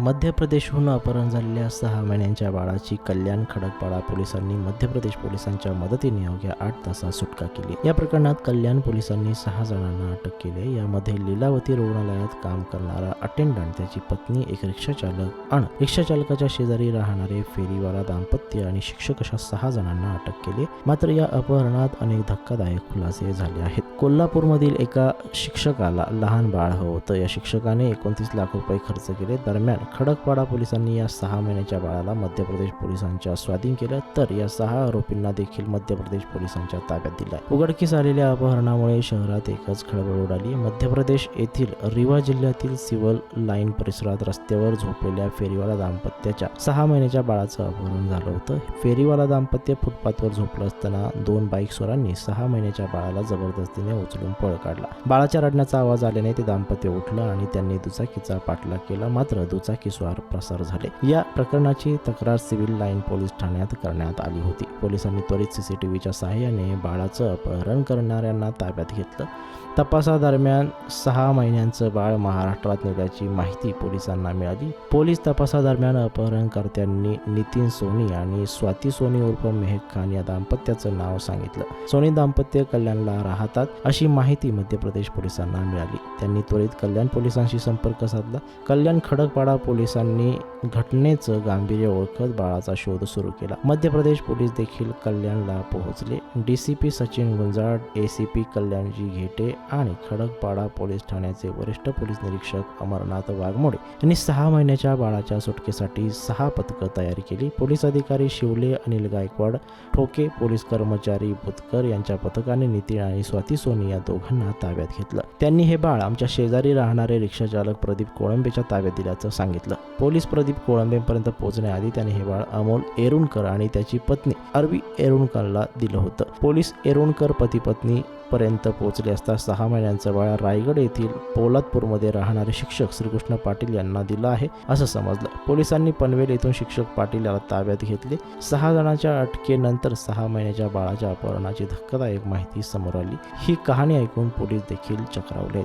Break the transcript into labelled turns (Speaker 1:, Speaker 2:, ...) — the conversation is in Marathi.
Speaker 1: मध्य प्रदेशहून अपहरण झालेल्या सहा महिन्यांच्या बाळाची कल्याण खडकपाडा पोलिसांनी मध्य प्रदेश पोलिसांच्या मदतीने अवघ्या आठ तासात सुटका केली. या प्रकरणात कल्याण पोलिसांनी सहा जणांना अटक केली यामध्ये लीलावती रुग्णालयात काम करणारा अटेंडंट त्याची पत्नी एक रिक्षा चालक आणि रिक्षा चालकाच्या शेजारी राहणारे फेरीवाला दाम्पत्य आणि शिक्षक अशा सहा जणांना अटक केली मात्र या अपहरणात अनेक धक्कादायक खुलासे झाले आहेत. कोल्हापूरमधील एका शिक्षकाला लहान बाळ होतं. या शिक्षकाने एकोणतीस लाख रुपये खर्च केले. दरम्यान खडकपाडा पोलिसांनी या सहा महिन्याच्या बाळाला मध्य प्रदेश पोलिसांच्या स्वाधीन केलं तर या सहा आरोपींना देखील मध्य प्रदेश पोलिसांच्या ताब्यात दिलाय. उघडकीस आलेल्या अपहरणामुळे शहरात एकच खळबळ उडाली. मध्य प्रदेश येथील रिवा जिल्ह्यातील सिव्हल लाईन परिसरात रस्त्यावर झोपलेल्या फेरीवाला दाम्पत्याच्या सहा महिन्याच्या बाळाचं अपहरण झालं होतं. फेरीवाला दाम्पत्य फुटपाथवर झोपलं असताना दोन बाईक स्वरांनी सहा महिन्याच्या बाळाला जबरदस्तीने उचलून पळ काढला. बाळाच्या रडण्याचा आवाज आल्याने ते दाम्पत्य उठलं आणि त्यांनी दुचाकीचा पाठलाग केला. मात्र दुचाकी स्वार प्रसार झाले. या प्रकरणाची तक्रार सिव्हिल लाईन पोलीस ठाण्यात करण्यात आली होती. पोलिसांनी त्वरित सीसीटीव्हीच्या सहाय्याने बाळाचं अपहरण करणाऱ्यांना ताब्यात घेतलं. तपासादरम्यान सहा महिन्यांचं बाळ महाराष्ट्रात नेल्याची माहिती पोलिसांना मिळाली. पोलीस तपासादरम्यान अपहरणकर्त्यांनी नितीन सोनी आणि स्वाती सोनी उर्फ मेहक खान या दाम्पत्याचं नाव सांगितलं. सोनी दाम्पत्य कल्याणला राहतात अशी माहिती मध्य प्रदेश पोलिसांना मिळाली. त्यांनी त्वरित कल्याण पोलिसांशी संपर्क साधला. कल्याण खडकपाडा पोलिसांनी घटनेचं गांभीर्य ओळखत बाळाचा शोध सुरू केला. मध्य प्रदेश पोलीस देखील कल्याणला पोहोचले. डीसीपी सचिन गुंजाळ एसीपी कल्याणजी घेटे आणि खडकपाडा पोलीस ठाण्याचे वरिष्ठ पोलीस निरीक्षक अमरनाथ वाघमोडे यांनी सहा महिन्याच्या बाळाच्या सुटकेसाठी सहा पथकं तयार केली. पोलीस अधिकारी शिवले अनिल गायकवाड ठोके पोलीस कर्मचारी बुतकर यांच्या पथकाने नितीन आणि स्वाती सोनी या दोघांना ताब्यात घेतलं. त्यांनी हे बाळ आमच्या शेजारी राहणारे रिक्षाचालक प्रदीप कोळंबेच्या ताब्यात दिल्याचं सांगितलं. पोलीस प्रदीप कोळंबेपर्यंत पोहोचण्याआधी त्याने हे बाळ अमोल एरुणकर आणि त्याची पत्नी अरवी एरुणकरला दिलं होतं. पोलीस एरुणकर पती पत्नी पर्यंत पोहोचले असता सहा महिन्यांचं बाळ रायगड येथील पोलादपूरमध्ये राहणारे शिक्षक श्रीकृष्ण पाटील यांना दिलं आहे असं समजलं. पोलिसांनी पनवेल येथून शिक्षक पाटील याला ताब्यात घेतले. सहा जणांच्या अटकेनंतर सहा महिन्याच्या बाळाच्या अपहरणाची धक्कादायक माहिती समोर आली. ही कहाणी ऐकून पोलीस देखील चक्रावले